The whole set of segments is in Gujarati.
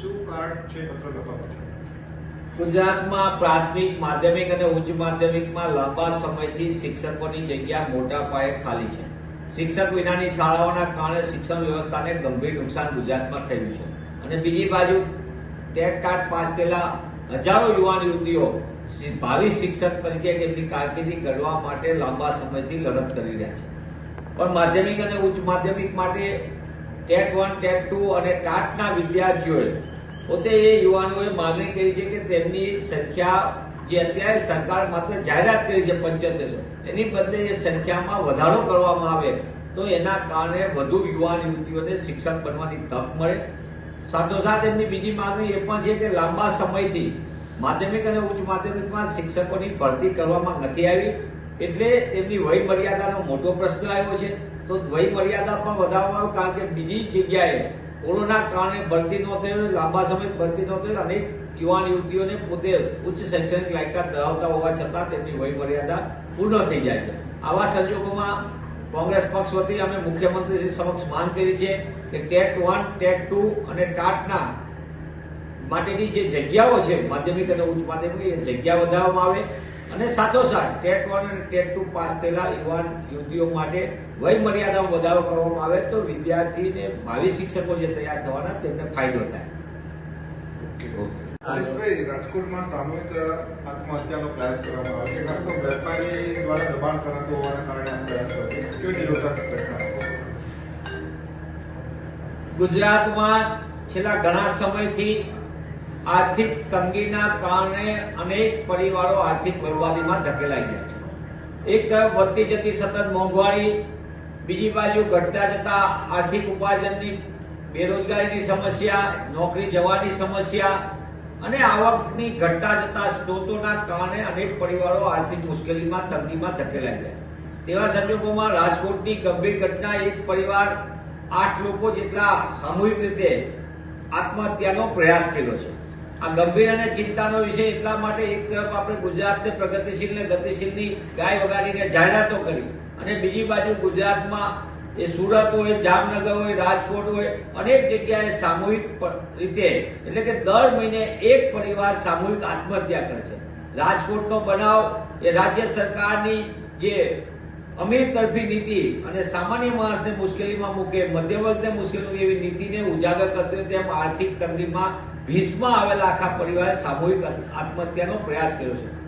શું કારણ છે પત્ર લખવા પાછળ ગુજરાતમાં પ્રાથમિક માધ્યમિક અને ઉચ્ચ માધ્યમિકમાં લાંબા સમયથી શિક્ષકોની જગ્યા મોટા પાયે ખાલી છે. શિક્ષક વિનાની શાળાઓના કારણે શિક્ષણ વ્યવસ્થાને ગંભીર નુકસાન ગુજરાતમાં થયું છે. અને બીજી બાજુ, ટેટ ટાટ પાસ થયેલા હજારો યુવાન યુવતીઓ ભાવિ શિક્ષક તરીકે એમની કારકિર્દી ઘડવા માટે લાંબા સમયથી લડત કરી રહ્યા છે. પણ માધ્યમિક અને ઉચ્ચ માધ્યમિક માટે ટેટ વન, ટેટ ટુ અને ટાટના વિદ્યાર્થીઓએ પોતે એ યુવાનોએ માગણી કરી છે કે તેમની સંખ્યા જે અત્યારે સરકાર માત્ર જાહેરાત કરી છે પંચોતેરસો એની બદલે એ સંખ્યામાં વધારો કરવામાં આવે તો એના કારણે વધુ યુવાન યુવતીઓને શિક્ષક બનવાની તક મળે. સાથોસાથ એમની બીજી માંગણી એ પણ છે કે લાંબા સમયથી માધ્યમિક અને ઉચ્ચ માધ્યમિકમાં શિક્ષકોની ભરતી કરવામાં નથી આવી. એટલે એમની વય મર્યાદાનો મોટો પ્રશ્ન આવ્યો છે. તો વય મર્યાદા પણ વધારવામાં આવ્યું કારણ કે બીજી જગ્યાએ કોરોના કારણે ભરતી ન થયું લાંબા સમય ભરતી ન થયું અનેક યુવાન યુવતીઓને પોતે ઉચ્ચ શૈક્ષણિક લાયકાત ધરાવતા હોવા છતાં તેમની વય મર્યાદા પૂર્ણ થઈ જાય છે. આવા સંજોગોમાં કોંગ્રેસ પક્ષ વતી અમે મુખ્યમંત્રી શ્રી સમક્ષ માંગ કરી છે કે ટેટ વન, ટેટ ટુ અને ટાટના માટેની જે જગ્યાઓ છે, માધ્યમિક અને ઉચ્ચ માધ્યમિક, એ જગ્યા વધારવામાં આવે. અને સાથોસાથ ટેટ વન અને ટેટ ટુ પાસ થયેલા યુવાન યુવતીઓ માટે વય મર્યાદામાં વધારો કરવામાં આવે તો વિદ્યાર્થીને ભાવિ શિક્ષકો જે તૈયાર થવાના તેમને ફાયદો થાય. રાજકોટમાં સામૂહિક આત્મહત્યાનો પ્રયાસ કરવામાં આવે છે. ખાસ તો વેપારી દ્વારા દબાણ કરાતો હોવાના કારણે પ્રયાસ થયો કેવી નિરોધાત્મક ગુજરાતમાં છેલ્લા ઘણા સમયથી આર્થિક તંગીના કારણે અનેક પરિવારો આર્થિક બરબાદીમાં ધકેલાઈ ગયા છે. એક તરફ વધતી જતી સતત મોંઘવારી, બીજી બાજુ ઘટતા જતા આર્થિક ઉપાર્જનની બેરોજગારીની સમસ્યા, નોકરી જવાની સમસ્યા અને આવકની ઘટતા જતા સ્ત્રોતોના કારણે અનેક પરિવારો આર્થિક મુશ્કેલીમાં, તંગીમાં ધકેલાઈ ગયા તેવા સંજોગોમાં રાજકોટની ગંભીર ઘટના, એક પરિવાર આઠ લોકો જેટલા સામૂહિક રીતે આત્મહત્યાનો પ્રયાસ કર્યો છે. આ ગંભીર અને ચિંતાનો વિષય એટલા માટે એક તરફ આપણે ગુજરાતને પ્રગતિશીલ ને ગતિશીલની ગાય વગાડીને જાહેરાતો કરી અને બીજી બાજુ ગુજરાતમાં એ સુરત હોય, જામનગર હોય, રાજકોટ હોય, અનેક જગ્યાએ સામૂહિક રીતે, એટલે કે દર મહિને એક પરિવાર સામૂહિક આત્મહત્યા કરે છે. રાજકોટનો બનાવ એ રાજ્ય સરકારની જે અમીર તરફી નીતિ અને સામાન્ય માણસને મુશ્કેલીમાં મૂકે મધ્ય વર્ગને મુશ્કેલી એવી નીતિને ઉજાગર કરતી હોય તેમ આર્થિક તંગીમાં ભીષમાં આવેલા આખા પરિવારે સામૂહિક આત્મહત્યાનો પ્રયાસ કર્યો છે.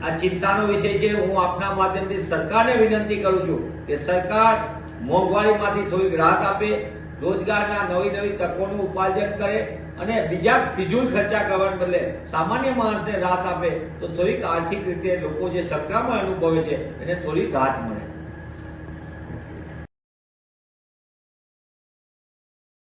આ ચિંતાનો વિષય છે. હું આપના માધ્યમથી સરકારને વિનંતી કરું છું કે સરકાર મોંઘવારીમાંથી થોડીક રાહત આપે રોજગારના નવી નવી તકોનું ઉપાર્જન કરે અને બીજા ફિજુલ ખર્ચા કરવાને બદલે સામાન્ય માણસને રાહત આપે, તો થોડીક આર્થિક રીતે લોકો જે સંક્રમણ અનુભવે છે, એને થોડીક રાહત મળે.